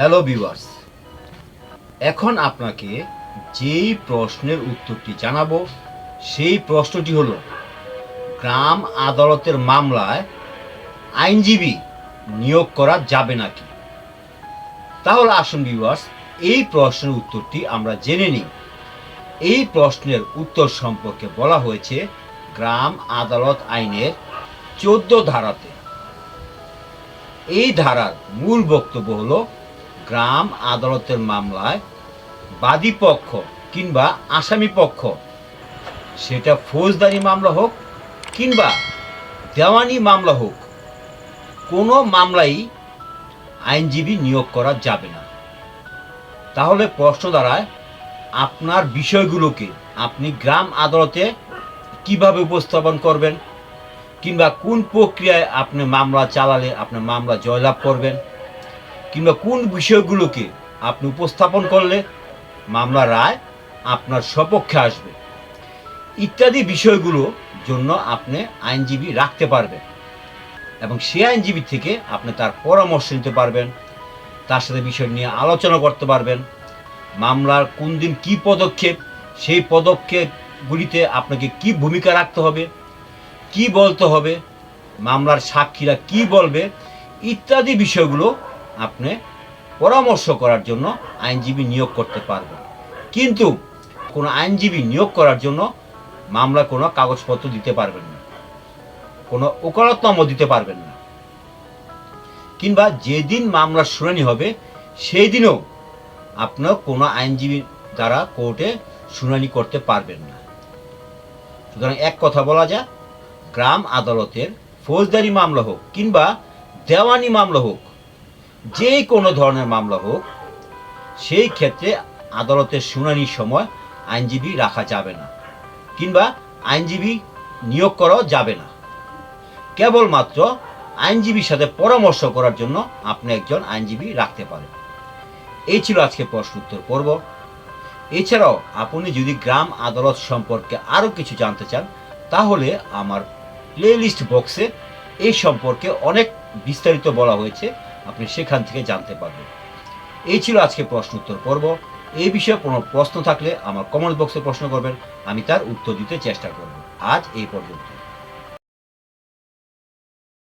Hello viewers এখন আপনাকে যেই প্রশ্নের উত্তরটি জানাব, সেই প্রশ্নটি হলো, গ্রাম আদালতের মামলায় আইনজীবী নিয়োগ করা যাবে নাকি? তাহলে আসুন ভিউয়ার্স এই প্রশ্নের উত্তরটি আমরা জেনে নিই। এই প্রশ্নের উত্তর সম্পর্কে বলা হয়েছে, গ্রাম আদালত আইনের চোদ্দ ধারাতে। এই ধারার মূল বক্তব্য হলো গ্রাম, আদালতের মামলায় বাদী পক্ষ কিংবা আসামি পক্ষ। সেটা ফৌজদারি মামলা হোক কিংবা দেওয়ানি মামলা হোক, কোনো মামলাই আইনজীবী নিয়োগ করা যাবে না। তাহলে প্রশ্ন দাঁড়ায়, আপনার বিষয়গুলোকে আপনি গ্রাম আদালতে কীভাবে উপস্থাপন করবেন? কিংবা কোন প্রক্রিয়ায় আপনি মামলা চালালে আপনি মামলা জয়লাভ করবেন? কিংবা কোন বিষয়গুলোকে আপনি উপস্থাপন করলে মামলা রায় আপনার সপক্ষে আসবে। ইত্যাদি বিষয়গুলো জন্য আপনি আইনজীবী রাখতে পারবেন এবং সেই আইনজীবী থেকে আপনি তার পরামর্শ নিতে পারবেন, তার সাথে বিষয় নিয়ে আলোচনা করতে পারবেন, মামলার কোন দিন কী পদক্ষেপ, সেই পদক্ষেপগুলিতে আপনাকে কি ভূমিকা রাখতে হবে, কি বলতে হবে, মামলার সাক্ষীরা কি বলবে, ইত্যাদি বিষয়গুলো আপনি পরামর্শ করার জন্য আইনজীবী নিয়োগ করতে পারবেন কিন্তু কোনো আইনজীবী নিয়োগ করার জন্য মামলা কোনো কাগজপত্র দিতে পারবেন না। কোনো ওকালতনামা দিতে পারবেন না। কিংবা যেদিন মামলার শুনানি হবে সেই দিনও আপনার কোনো আইনজীবী দ্বারা কোর্টে শুনানি করতে পারবেন না। সুতরাং এক কথা বলা যায়, গ্রাম আদালতের ফৌজদারি মামলা হোক কিংবা দেওয়ানি মামলা হোক যে কোনো ধরনের মামলা হোক, সেই ক্ষেত্রে আদালতের শুনানির সময় আইনজীবী রাখা যাবে না, কিংবা আইনজীবী নিয়োগ করাও যাবে না। কেবলমাত্র আইনজীবীর সাথে পরামর্শ করার জন্য আপনি একজন আইনজীবী রাখতে পারেন। এই ছিল আজকে প্রশ্ন উত্তর পর্ব। এছাড়াও আপনি যদি গ্রাম আদালত সম্পর্কে আরও কিছু জানতে চান, তাহলে আমার প্লেলিস্ট বক্সে এই সম্পর্কে অনেক বিস্তারিত বলা হয়েছে। আপনি সেখান থেকে জানতে পারবেন। এই ছিল আজকে প্রশ্ন উত্তর পর্ব। এই বিষয়ে কোনো প্রশ্ন থাকলে আমার কমেন্ট বক্সে প্রশ্ন করবেন, আমি তার উত্তর দিতে চেষ্টা করব। আজ এই পর্যন্ত